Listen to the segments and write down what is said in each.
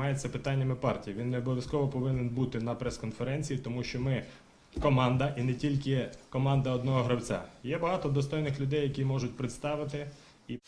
займається питаннями партії. Він не обов'язково повинен бути на прес-конференції, тому що ми команда і не тільки команда одного гравця. Є багато достойних людей, які можуть представити і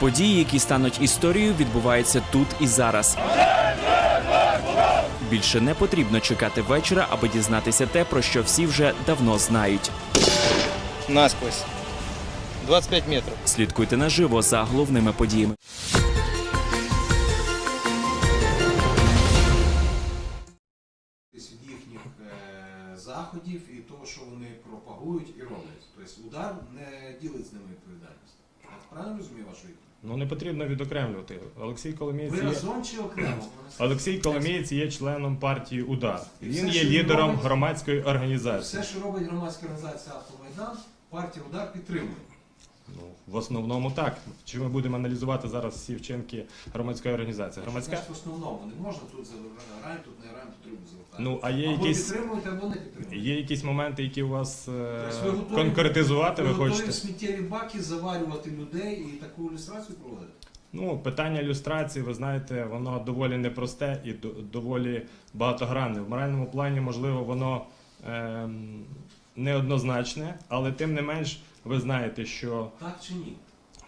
Події, які стануть історією, відбуваються тут і зараз. Більше не потрібно чекати вечора, аби дізнатися те, про що всі вже давно знають. насквозь. 25 метров. Слідкуйте наживо за головними подіями. від їхніх е, заходів і того, що вони пропагують і роблять. Тобто удар не ділить з ними відповідальність. Я правильно розумію вашу відповідь? Ну не потрібно відокремлювати. Олексій Коломієць Ви є разом чи окремо? Олексій Коломієць є членом партії УДАР. Він Все, є що лідером робить- громадської організації. Все, що робить громадська організація Автомайдан, партія удар підтримує. Ну, в основному так. Чи ми будемо аналізувати зараз всі вчинки громадської організації? Громадська в основному не можна тут граємо, тут не граємо, тут треба звертати. Ну, а є або якісь- підтримуєте, або не підтримуєте. є якісь моменти, які у вас е, Тобто ви готові- конкретизувати ви ви готові хочете? в сміттєві баки заварювати людей і таку ілюстрацію проводити? Ну, питання люстрації, ви знаєте, воно доволі непросте і до- доволі багатогранне. В моральному плані, можливо, воно ем, неоднозначне, але тим не менш, ви знаєте, що Так чи ні?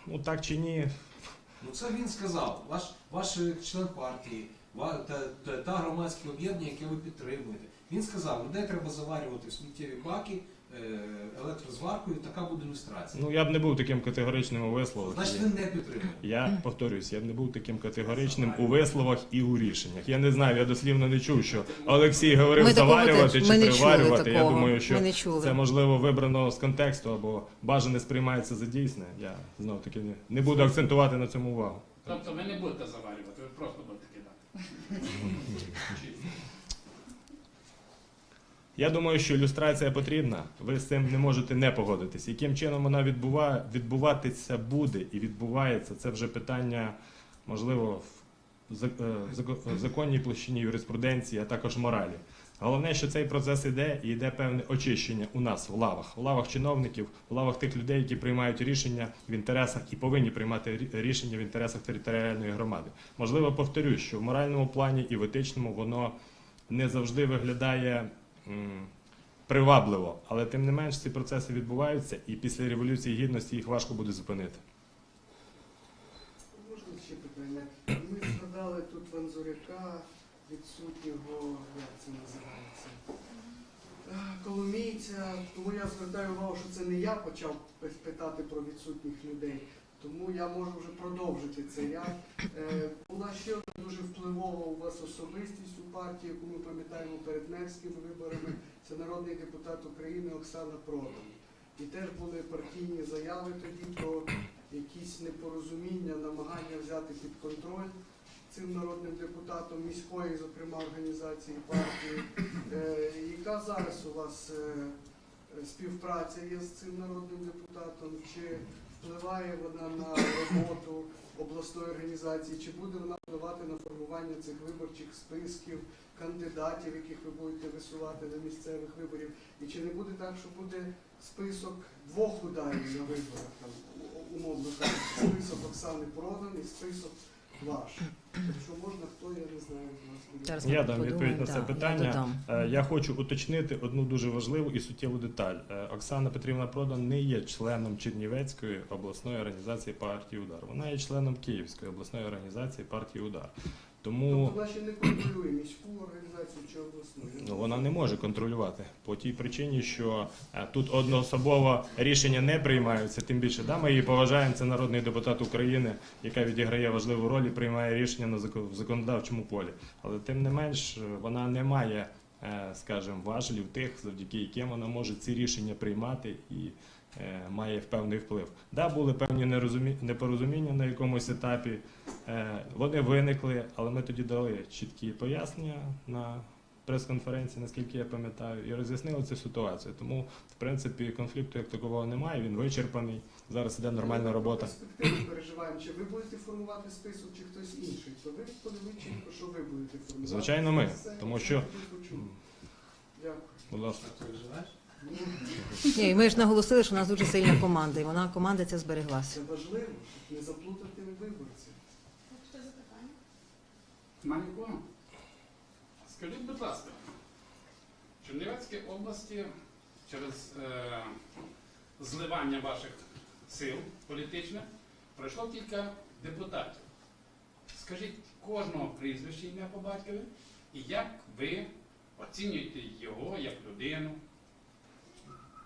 ну так чи ні, Ну це він сказав. Ваш, ваш член партії, ва- та, та, та громадське об'єднання, яке ви підтримуєте. Він сказав, людей треба заварювати в сміттєві баки електрозваркою, така буде ілюстрація. ну я б не був таким категоричним у висловах. Значить, ви не підтримуєте. Я повторюсь, я б не був таким категоричним у висловах і у рішеннях. Я не знаю, я дослівно не чув, що Олексій говорив Ми заварювати теж- чи приварювати. Я думаю, що Ми не чули. це можливо вибрано з контексту або бажане сприймається за дійсне. Я знов таки не, не буду акцентувати на цьому увагу. Тобто ви не будете заварювати, ви просто будете кидати. Я думаю, що ілюстрація потрібна. Ви з цим не можете не погодитись. Яким чином вона відбуває, відбуватися буде і відбувається, це вже питання, можливо, е, в законній площині юриспруденції, а також моралі. Головне, що цей процес іде і йде певне очищення у нас в лавах, в лавах чиновників, в лавах тих людей, які приймають рішення в інтересах і повинні приймати рішення в інтересах територіальної громади. Можливо, повторюсь, що в моральному плані і в етичному воно не завжди виглядає привабливо, але тим не менш ці процеси відбуваються, і після революції гідності їх важко буде зупинити. Можна ще питання? Ми згадали тут Ванзуряка, відсутнього, як це називається, коломійця. Тому я звертаю увагу, що це не я почав питати про відсутніх людей. Тому я можу вже продовжити це. Я, е, була ще одна дуже впливова у вас особистість у партії, яку ми пам'ятаємо перед мерськими виборами. Це народний депутат України Оксана Продан. І теж були партійні заяви тоді про якісь непорозуміння, намагання взяти під контроль цим народним депутатом міської, зокрема, організації партії. Е, яка зараз у вас е, співпраця є з цим народним депутатом? Чи впливає вона на роботу обласної організації? Чи буде вона впливати на формування цих виборчих списків, кандидатів, яких ви будете висувати до місцевих виборів? І чи не буде так, що буде список двох ударів на виборах, там, умовно кажучи, список Оксани Продан і список ваш? Якщо можна, хто я не знаю. Зараз ми Я дам подумаємо, відповідь на це да, я питання. додам. Е, Я хочу уточнити одну дуже важливу і суттєву деталь. Е, Оксана Петрівна Продан не є членом Чернівецької обласної організації партії Удар. Вона є членом Київської обласної організації партії Удар. Тому Тобто вона ще не контролює міську організацію чи обласну. ну, вона не може контролювати по тій причині, що е, тут одноособово рішення не приймаються. Тим більше, да, ми її поважаємо. Це народний депутат України, яка відіграє важливу роль і приймає рішення на зако- в законодавчому полі. Але тим не менш, е, вона не має, е, скажімо, важелів тих, завдяки яким вона може ці рішення приймати і має певний вплив. Да, були певні непорозуміння на якомусь етапі. Е, Вони виникли, але ми тоді дали чіткі пояснення на прес-конференції, наскільки я пам'ятаю, і роз'яснили цю ситуацію. Тому, в принципі, конфлікту як такого немає, він вичерпаний. Зараз іде нормальна робота. Перспективу переживаємо, чи ви будете формувати список, чи хтось інший. То ви чітко, що ви будете формувати. Звичайно, ми. Тому що-. Дякую. Будь ласка. Ні, ми ж наголосили, що у нас дуже сильна команда, і вона команда ця збереглася. Це важливо, щоб не заплутати виборців. Манько, скажіть, будь ласка, в Чернівецькій області через е, зливання ваших сил політичних пройшло кілька депутатів. Скажіть кожного прізвища ім'я по батькові, і як ви оцінюєте його як людину?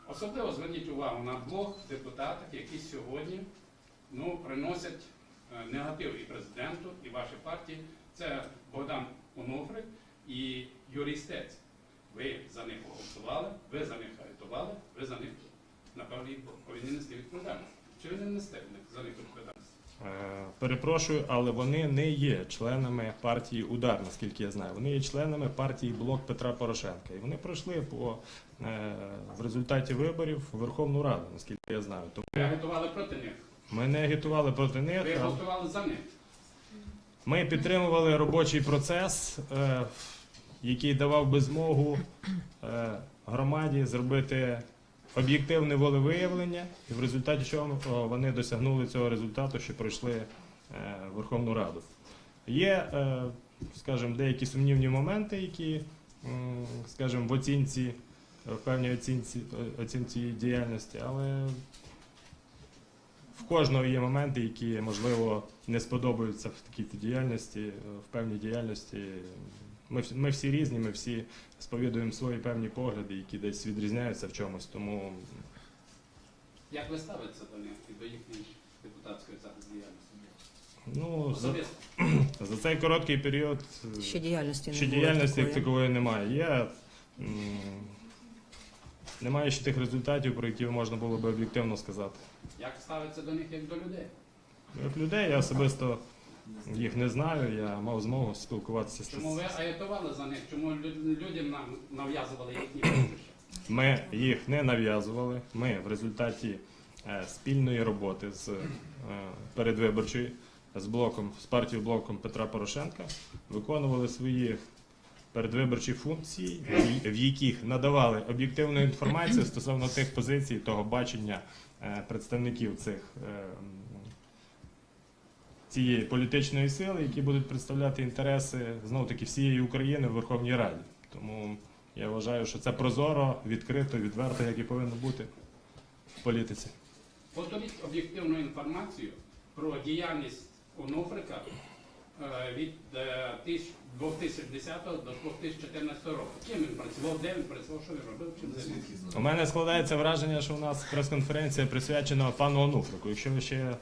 Особливо зверніть увагу на двох депутатів, які сьогодні ну, приносять е, негатив і президенту, і вашій партії. Це Богдан Онуфрик і Юрій Стець. Ви за них голосували, ви за них агітували, ви за них, напевно, повинні нести відповідальність. Чи ви не нести за них відповідальність? Е, Перепрошую, але вони не є членами партії Удар, наскільки я знаю. Вони є членами партії Блок Петра Порошенка. І вони пройшли по е, в результаті виборів в Верховну Раду, наскільки я знаю. Тому Ви агітували проти них, ми не агітували проти них. ви голосували за них. Ми підтримували робочий процес, е, який давав би змогу громаді зробити об'єктивне волевиявлення, і в результаті чого вони досягнули цього результату, що пройшли е, Верховну Раду. Є, е, скажімо, деякі сумнівні моменти, які, скажімо, в оцінці, в певній оцінці, оцінці діяльності, але в кожного є моменти, які можливо не сподобаються в такій діяльності, е, в певній діяльності. Ми, всі- ми всі різні, ми всі сповідуємо свої певні погляди, які десь відрізняються в чомусь. Тому Як ви ставитеся до них і до їхньої депутатської зараз діяльності? ну, за, Особисто. за цей короткий період е, Ще діяльності ще було діяльності як такої. такової немає. Є, м, немає ще тих результатів, про які можна було би об'єктивно сказати. Як ставиться до них як до людей? Як людей я особисто їх не знаю, я мав змогу спілкуватися з Чому ви агітували за них? Чому лю- людям нам нав'язували їхні прізвища? Ми їх не нав'язували. Ми в результаті е, спільної роботи з е, передвиборчою з блоком з партією блоком Петра Порошенка виконували свої передвиборчі функції, в- в яких надавали об'єктивну інформацію стосовно тих позицій, того бачення е, представників цих. е, м, Цієї політичної сили, які будуть представляти інтереси знов таки всієї України в Верховній Раді. Тому я вважаю, що це прозоро, відкрито, відверто, як і повинно бути в політиці. Повторіть об'єктивну інформацію про діяльність Онуфрика е, від е, тисяч- 2010 до 2014 року. Ким він працював, де він працював, що він робив, чим займався? У мене складається враження, що у нас прес-конференція присвячена пану Онуфрику. Якщо ви ще е,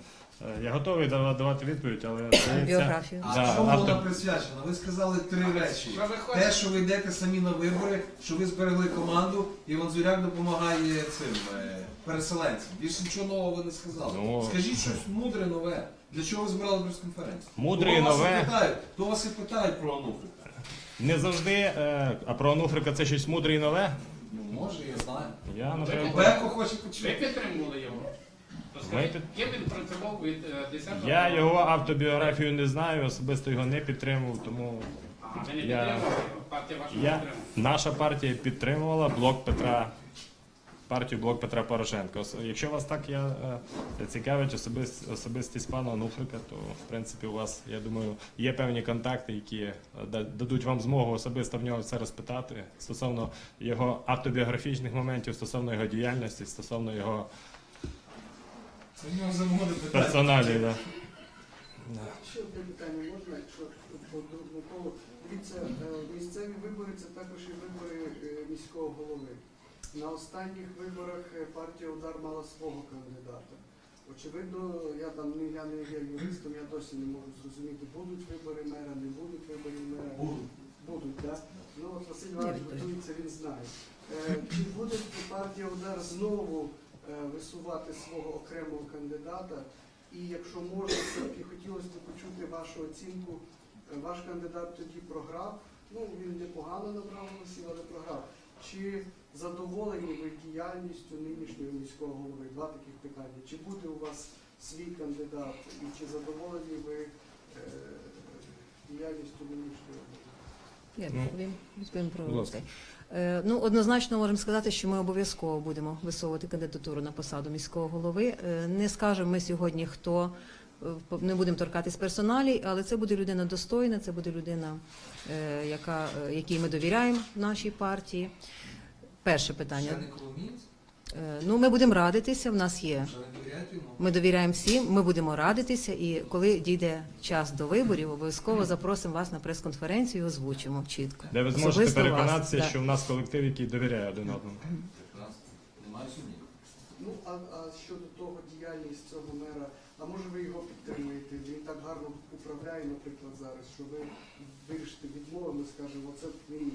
я готовий давати відповідь, але здається, Біографію. А Да, чому вона присвячена? Ви сказали три речі. Що ви Те, що ви йдете самі на вибори, що ви зберегли команду, і Ванзуряк допомагає цим е, переселенцям. Більше нічого нового ви не сказали. Ну, Скажіть щось мудре нове. Для чого ви збирали прес-конференцію? Мудре і вас нове. питають, То вас і питають про Онуфрика. не завжди. е, А про Онуфрика це щось мудре і нове. Ну, може, я знаю. Я наприклад. Беко хоче Ви почути. підтримували його? Ми під- ким він працював від е, 10 Я його автобіографію не знаю, особисто його не підтримував, тому А, ви не Я- підтримували? Партія ваша не я, підтримувала? наша партія підтримувала блок Петра партію Блок Петра Порошенка. Ос- Якщо вас так я, е, цікавить особист, особистість пана Онуфрика, то в принципі у вас, я думаю, є певні контакти, які е, да- дадуть вам змогу особисто в нього все розпитати стосовно його автобіографічних моментів, стосовно його діяльності, стосовно його Це в нього замовили питання. персоналі. Да. Ще одне питання можна, якщо по другому колу. Дивіться, е, місцеві вибори це також і вибори е, міського голови. На останніх виборах е, партія Удар мала свого кандидата. Очевидно, я там не я не є юристом, я досі не можу зрозуміти, будуть вибори мера, не будуть вибори мера. Будуть. Будуть, так? Ну от Василь Іванович готується, він знає. Е, Чи буде партія Удар знову висувати свого окремого кандидата? І якщо можна, все-таки хотілося б почути вашу оцінку. Е, Ваш кандидат тоді програв. Ну, він непогано набрав голосів, але програв. Чи задоволені ви діяльністю нинішнього міського голови? Два таких питання. Чи буде у вас свій кандидат? І чи задоволені ви е, діяльністю нинішнього голови? Я відповім. Відповім про будь ласка. Е, Ну, однозначно можемо сказати, що ми обов'язково будемо висовувати кандидатуру на посаду міського голови. Е, Не скажемо ми сьогодні, хто е, не будемо торкатись персоналі, але це буде людина достойна, це буде людина, яка, якій ми довіряємо нашій партії. Перше питання. Ще не коломієць? Е, Ну, ми будемо радитися. В нас є. Ми довіряємо всім. Ми будемо радитися, і коли дійде час до виборів, обов'язково запросимо вас на прес-конференцію і озвучимо чітко. Де ви зможете Особисто переконатися, да. що в нас колектив, який довіряє один одному. Ну, а, а щодо того діяльність цього мера, а може ви його підтримуєте? Він так гарно управляє, наприклад, зараз, що ви вирішите відмовами, скажемо, оце він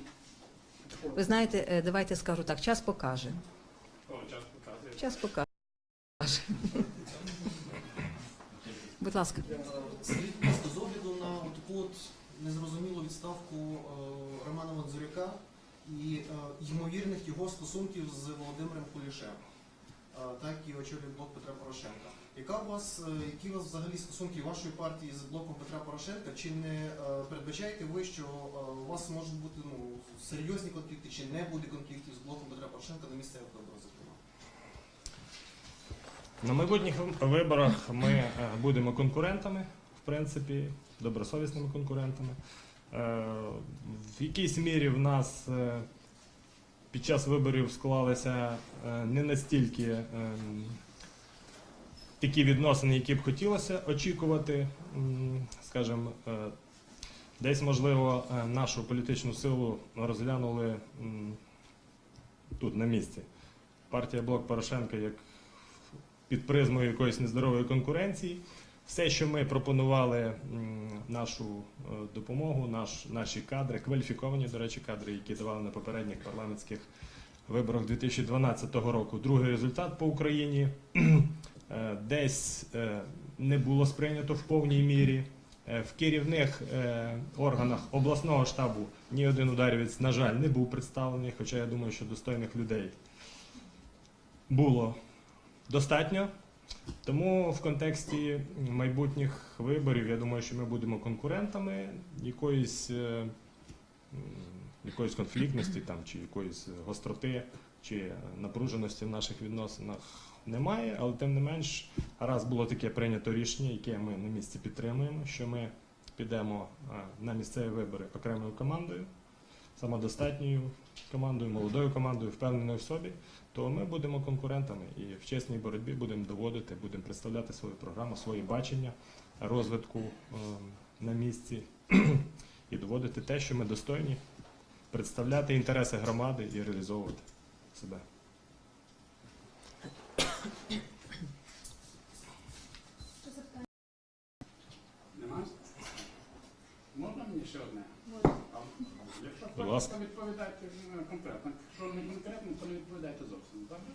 підходить. Ви знаєте, е, давайте скажу так, час покаже. Час. Покаже. Будь ласка. Скажіть, будь з огляду на таку от незрозумілу відставку е, Романа Мадзуряка і е, ймовірних його стосунків з Володимиром Кулішем, е, так і очолює блок Петра Порошенка. Яка у вас, які у вас взагалі стосунки вашої партії з блоком Петра Порошенка? Чи не передбачаєте ви, що у вас можуть бути ну, серйозні конфлікти, чи не буде конфліктів з блоком Петра Порошенка на місцевих виборах? На майбутніх виборах ми е, будемо конкурентами, в принципі, добросовісними конкурентами. Е, В якійсь мірі в нас е, під час виборів склалися не настільки такі відносини, які б хотілося очікувати. Скажімо, десь, можливо, нашу політичну силу розглянули тут, на місці. Партія Блок Порошенка як під призмою якоїсь нездорової конкуренції. Все, що ми пропонували нашу е, допомогу, наш, наші кадри, кваліфіковані, до речі, кадри, які давали на попередніх парламентських виборах 2012 року. Другий результат по Україні е, десь е, не було сприйнято в повній мірі. В керівних органах обласного штабу ні один ударівець, на жаль, не був представлений, хоча я думаю, що достойних людей було достатньо. Тому в контексті майбутніх виборів я думаю, що ми будемо конкурентами якоїсь, е, якоїсь конфліктності там, чи якоїсь гостроти, чи напруженості в наших відносинах немає, але тим не менш, раз було таке прийнято рішення, яке ми на місці підтримуємо, що ми підемо е, на місцеві вибори окремою командою, самодостатньою командою, молодою командою, впевненою в собі то ми будемо конкурентами і в чесній боротьбі будемо доводити, будемо представляти свою програму, свої бачення розвитку е, на місці і доводити те, що ми достойні, представляти інтереси громади і реалізовувати себе. Нема? Можна мені ще одне? А, Якщо Будь ласка. відповідайте е, конкретно. Якщо не конкретно, то не відповідайте зовсім. Добре?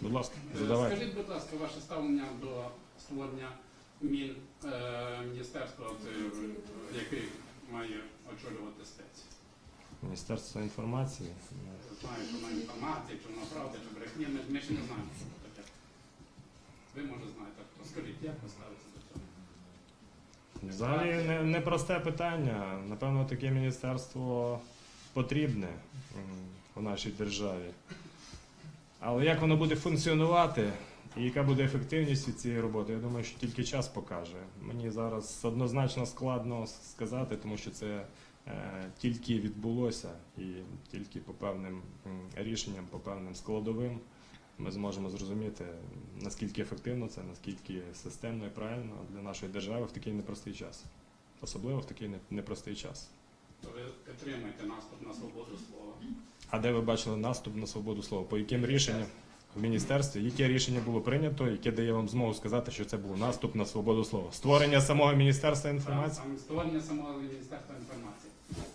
Будь ласка, Е, задавайте. Скажіть, будь ласка, ваше ставлення до створення мін, е, міністерства, яке має очолювати спеції. Міністерство інформації. Знаю, що на інформації, чи на правда, чи брехні, ми, ми ще не знаємо, що це таке. Ви, може, знаєте, хто. Скажіть, як ви ставитеся до цього? Взагалі не- непросте питання. Напевно, таке міністерство потрібне у нашій державі. Але як воно буде функціонувати і яка буде ефективність від цієї роботи, я думаю, що тільки час покаже. Мені зараз однозначно складно сказати, тому що це е, тільки відбулося і тільки по певним рішенням, по певним складовим ми зможемо зрозуміти, наскільки ефективно це, наскільки системно і правильно для нашої держави в такий непростий час. Особливо в такий непростий час. Ви підтримуєте наступ на свободу слова. А де ви бачили наступ на свободу слова? По яким рішенням в міністерстві? Яке рішення було прийнято, яке дає вам змогу сказати, що це був наступ на свободу слова? Створення самого міністерства інформації? Там створення самого Міністерства інформації.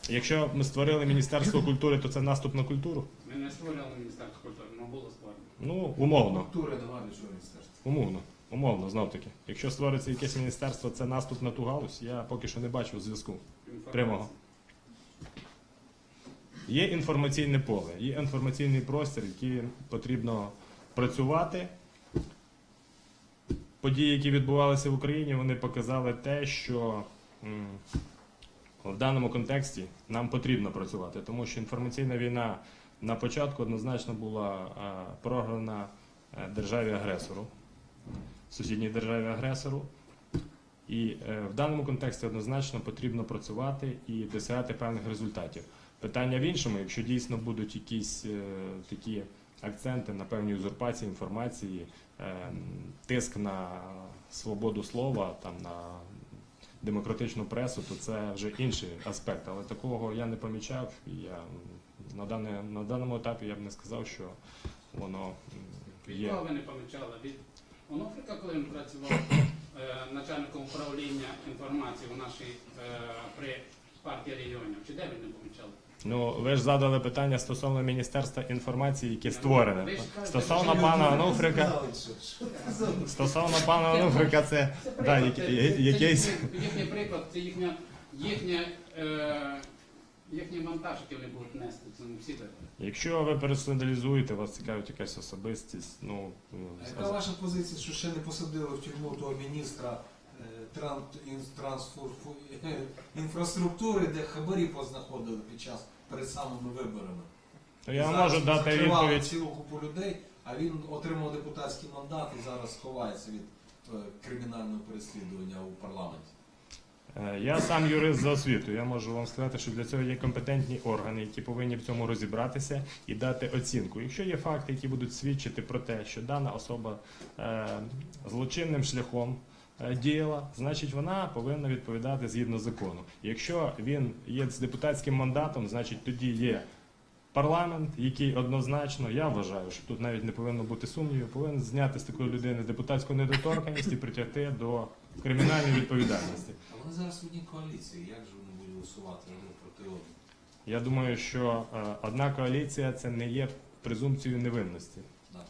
Якщо ми створили міністерство культури, то це наступ на культуру? Ми не створювали Міністерство культури, воно було створено. Ну, умовно. Культури немає нічого міністерства. Умовно. Умовно, знов таки. Якщо створиться якесь міністерство, це наступ на ту галузь, я поки що не бачу зв'язку. Інформація. Прямого. Є інформаційне поле, є інформаційний простір, який потрібно працювати. Події, які відбувалися в Україні, вони показали те, що в даному контексті нам потрібно працювати, тому що інформаційна війна на початку однозначно була програна е, державі-агресору, сусідній державі-агресору. І е, в даному контексті однозначно потрібно працювати і досягати певних результатів. Питання в іншому, якщо дійсно будуть якісь е, такі акценти на певні узурпації інформації, е, тиск на свободу слова, там на демократичну пресу, то це вже інший аспект. Але такого я не помічав. Я на, дане, на даному етапі я б не сказав, що воно Від є. кого ви не помічали? Від Онуфрика, коли він працював е, начальником управління інформації у нашій е, при партії регіонів. Чи де ви не помічали? Ну, ви ж задали питання стосовно Міністерства інформації, яке створене. Стосовно пана Онуфрика, стосовно пана Онуфрика, це Це да, я- я- якийсь. їхній- приклад, це їхня, їхня, е, їхній монтаж, який вони будуть нести. Це не всі так. Якщо ви персоналізуєте, вас цікавить якась особистість, ну А яка ваша позиція, що ще не посадили в тюрму того міністра е, тран- ін- трансфурфу- е, інфраструктури, де хабарі познаходили під час перед самими виборами? то я Зараз можу дати закривали відповідь. цілу купу людей, а він отримав депутатський мандат і зараз ховається від е, кримінального переслідування у парламенті. Е, Я сам юрист за освітою. Я можу вам сказати, що для цього є компетентні органи, які повинні в цьому розібратися і дати оцінку. Якщо є факти, які будуть свідчити про те, що дана особа е, злочинним шляхом діяла, значить вона повинна відповідати згідно закону. Якщо він є з депутатським мандатом, значить тоді є. Парламент, який однозначно, я вважаю, що тут навіть не повинно бути сумнівів, повинен зняти з такої людини депутатську недоторканність і притягти до кримінальної відповідальності. А вони зараз в одній коаліції. Як же вони будуть голосувати проти одного? Я думаю, що е, одна коаліція це не є презумпцією невинності.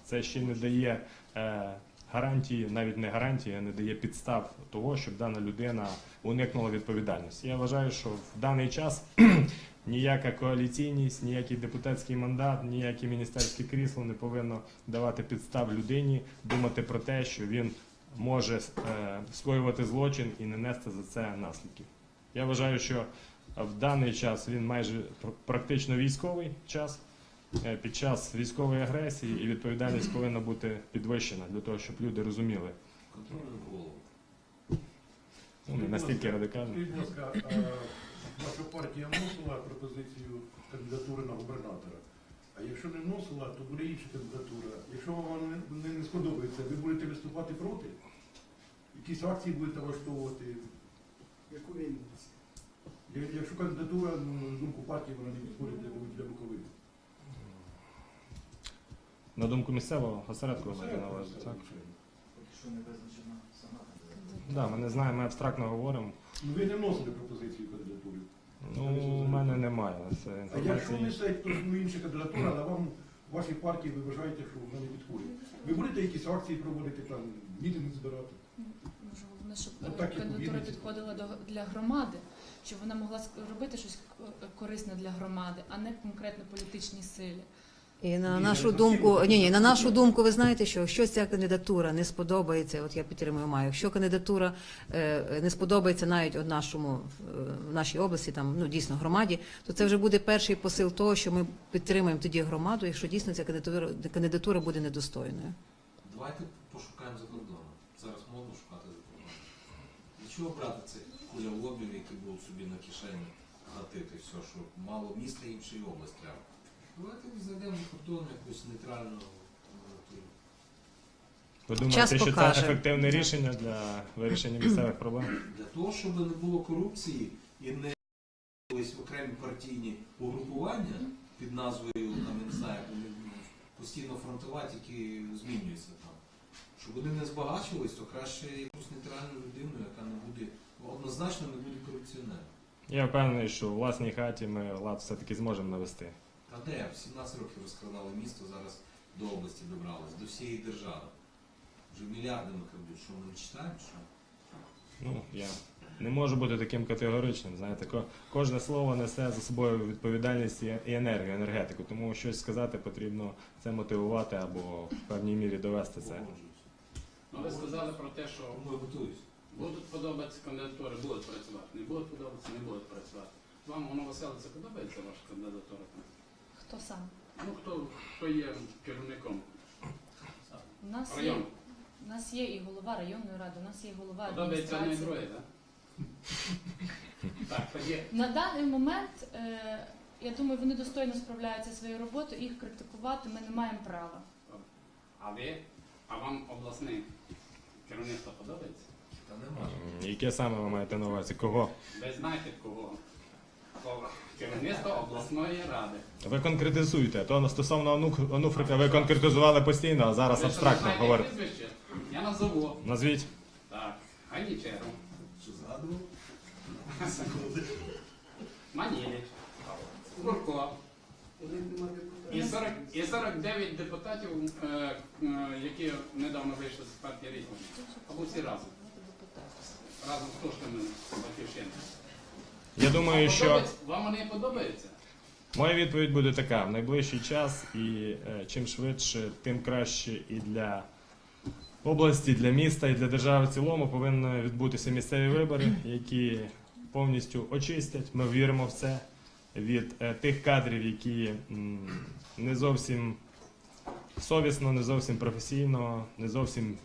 Це ще не дає е, гарантії, навіть не гарантії, а не дає підстав того, щоб дана людина уникнула відповідальності. Я вважаю, що в даний час ніяка коаліційність, ніякий депутатський мандат, ніяке міністерське крісло не повинно давати підстав людині думати про те, що він може е, скоювати злочин і не нести за це наслідків. Я вважаю, що в даний час він майже пр- практично військовий час. Е, Під час військової агресії і відповідальність повинна бути підвищена для того, щоб люди розуміли. Контрольну голову. Ну, не настільки радикально. Скажіть, будь ласка, а ваша партія вносила пропозицію кандидатури на губернатора. А якщо не вносила, то буде інша кандидатура. Якщо вам не, не, не сподобається, ви будете виступати проти? Якісь акції будете влаштовувати? Яку Вінниці? Якщо кандидатура, ну, на думку партії, вона не підходить для, для Буковини. На думку місцевого осередку ви на увазі, так? Да, ми не знаємо, ми абстрактно говоримо. Ну ви не вносили пропозицію кандидатури. Ну, у мене немає це А якщо інформації. внесе хтось ну, інша кандидатура, але вам в вашій партії ви вважаєте, що вона не підходить. Ви будете якісь акції проводити, там, мітинги збирати? Головне, щоб Ну, так, як кандидатура підходила до для громади, щоб вона могла ск- робити щось к- корисне для громади, а не конкретно політичній силі. І на нашу думку, ні, ні, на нашу думку, ви знаєте, що якщо ця кандидатура не сподобається, от я підтримую маю, якщо кандидатура е, не сподобається навіть от нашому е, в нашій області, там ну дійсно громаді, то це вже буде перший посил того, що ми підтримуємо тоді громаду, якщо дійсно ця кандидатура кандидатура буде недостойною. Давайте пошукаємо за кордоном. Зараз модно шукати за кордоном. Для чого брати цих кулялобів, які будуть собі на кишені гатити все, що мало міста іншої області треба. Давайте зайдемо за кордон якусь нейтральну. Ви думаєте, Час що покаже. це ефективне рішення для вирішення місцевих проблем? Для того, щоб не було корупції і не були окремі партійні угрупування під назвою там, я не знаю, вони постійно фронтова, тільки змінюються там. Щоб вони не збагачувались, то краще якусь нейтральну людину, яка не буде однозначно не буде корупціонером. Я впевнений, що у власній хаті ми лад все-таки зможемо навести. Та де? В 17 років розкрадали місто, зараз до області добрались, до всієї держави. Вже мільярдами крадуть, що ми не читаємо, що? Ну, я не можу бути таким категоричним. Знаєте, ко- кожне слово несе за собою відповідальність і і енергію, енергетику. Тому щось сказати потрібно це мотивувати або в певній мірі довести це. Ну, ви сказали про те, що Тому я готуюсь. будуть подобатися кандидатури, будуть працювати. Не будуть подобатися, не будуть працювати. Вам воно веселиться, подобається ваша кандидатура? Хто сам? Ну, хто, хто є керівником У нас є, у нас є і голова районної ради, у нас є голова Подобається і адміністрації. друге, так? Так, тоді. На даний момент, е, я думаю, вони достойно справляються своєю роботою, їх критикувати ми не маємо права. А ви, а вам обласне керівництво подобається? Та нема. М, Яке саме ви маєте на увазі? Кого? Ви знаєте кого? Кого? Керівництво обласної ради. Ви конкретизуйте. То стосовно Онуфрика ви конкретизували постійно, а зараз Ви що, абстрактно знаєте говорите. прізвище? Я назову. Назвіть. Так, Ганічеру, Що згадував? Маніліч, Курко. І, 40, і 49 депутатів, е, е, які недавно вийшли з партії регіонів. Або всі разом. Разом з коштами батьківщини. Я думаю, що Вам вони подобаються? моя відповідь буде така: в найближчий час, і е, чим швидше, тим краще і для області, для міста, і для держави в цілому повинні відбутися місцеві вибори, які повністю очистять. Ми віримо в це від е, тих кадрів, які м, не зовсім совісно, не зовсім професійно, не зовсім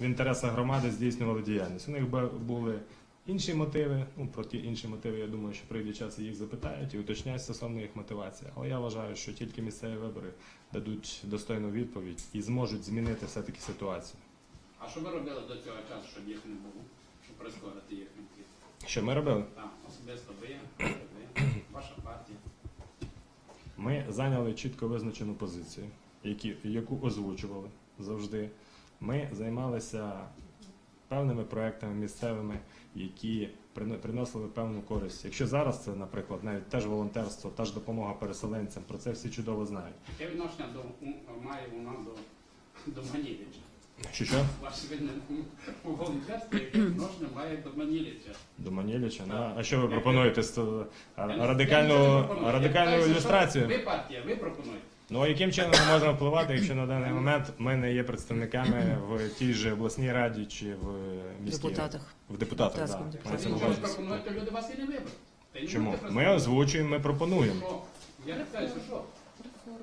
в інтересах громади здійснювали діяльність. У них бу- були інші мотиви. Ну, про ті інші мотиви, я думаю, що прийде час і їх запитають і уточнять стосовно їх мотивації. Але я вважаю, що тільки місцеві вибори дадуть достойну відповідь і зможуть змінити все-таки ситуацію. А що ви робили до цього часу, щоб їх не було? Щоб прискорити їхній хід? Що ми робили? Так, особисто ви, ви, ваша партія. Ми зайняли чітко визначену позицію, які, яку озвучували завжди. Ми займалися певними проектами місцевими, які прино- приносили певну користь. Якщо зараз це, наприклад, навіть теж волонтерство, та ж допомога переселенцям, про це всі чудово знають. Яке відношення до, має вона до, до Маніліча? Що що? Ваше волонтерстві, яке відношення має до Маніліча? До Маніліча? Ну, а що ви пропонуєте? Радикальну, радикальну ілюстрацію? Ви партія, ви пропонуєте. Ну а яким чином ми можемо впливати, якщо на даний момент ми не є представниками в тій же обласній раді чи в міській депутатах. В депутатах, Депутатському так. депутаті. Мається Якщо ви пропонуєте, люди вас і не виберуть. Та й не Чому? будете Ми озвучуємо, ми пропонуємо. Що? Я не кажу, що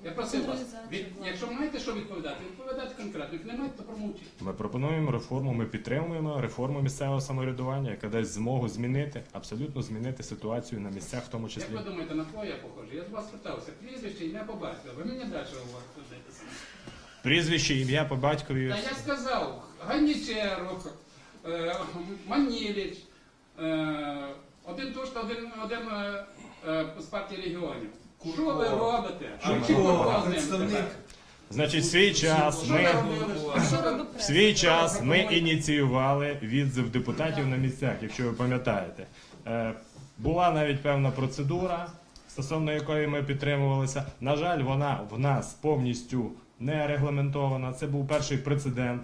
Я просив вас, від, якщо маєте що відповідати, відповідайте конкретно. Як не маєте, то промовчіть. Ми пропонуємо реформу, ми підтримуємо реформу місцевого самоврядування, яка дасть змогу змінити, абсолютно змінити ситуацію на місцях, в тому числі. Як ви думаєте, на кого я похожий? Я з вас питався. Прізвище, ім'я по батькові. Ви мені далі у вас говорите. Прізвище, ім'я по батькові. Та я сказав, Ганічеров, е, Маніліч, е, один туш, один, один е, з партії регіонів. Що ви робите? З ним Представник? Значить, в свій час ми? Що в свій час ми ініціювали відзив депутатів на місцях, якщо ви пам'ятаєте. Е, Була навіть певна процедура, стосовно якої ми підтримувалися. На жаль, вона в нас повністю не регламентована. Це був перший прецедент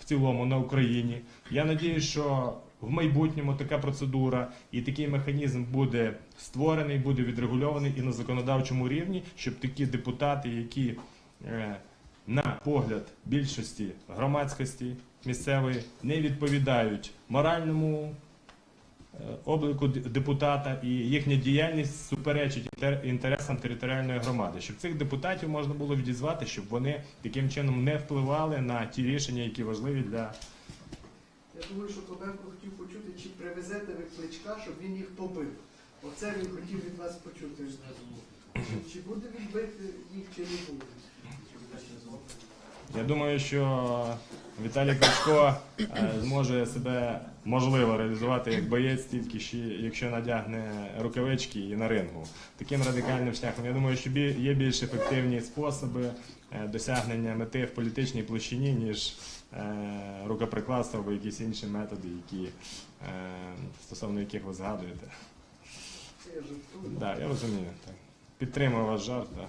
в цілому на Україні. Я надію, що в майбутньому така процедура і такий механізм буде створений, буде відрегульований і на законодавчому рівні, щоб такі депутати, які е, на погляд більшості громадськості місцевої не відповідають моральному е, облику депутата і їхня діяльність суперечить інтер- інтересам територіальної громади, щоб цих депутатів можна було відізвати, щоб вони таким чином не впливали на ті рішення, які важливі для Я думаю, що Клопенко хотів почути, чи привезете ви кличка, щоб він їх побив. Оце він хотів від вас почути. Чи буде він бити їх, чи не буде? Я думаю, що Віталій Кличко е, зможе себе можливо реалізувати як боєць, тільки якщо надягне рукавички і на рингу. Таким радикальним шляхом. Я думаю, що є більш ефективні способи е, досягнення мети в політичній площині, ніж Е, рукоприкладство або якісь інші методи, які, е, стосовно яких ви згадуєте. Так, да, я розумію. Так. Підтримую ваш жарт. Да.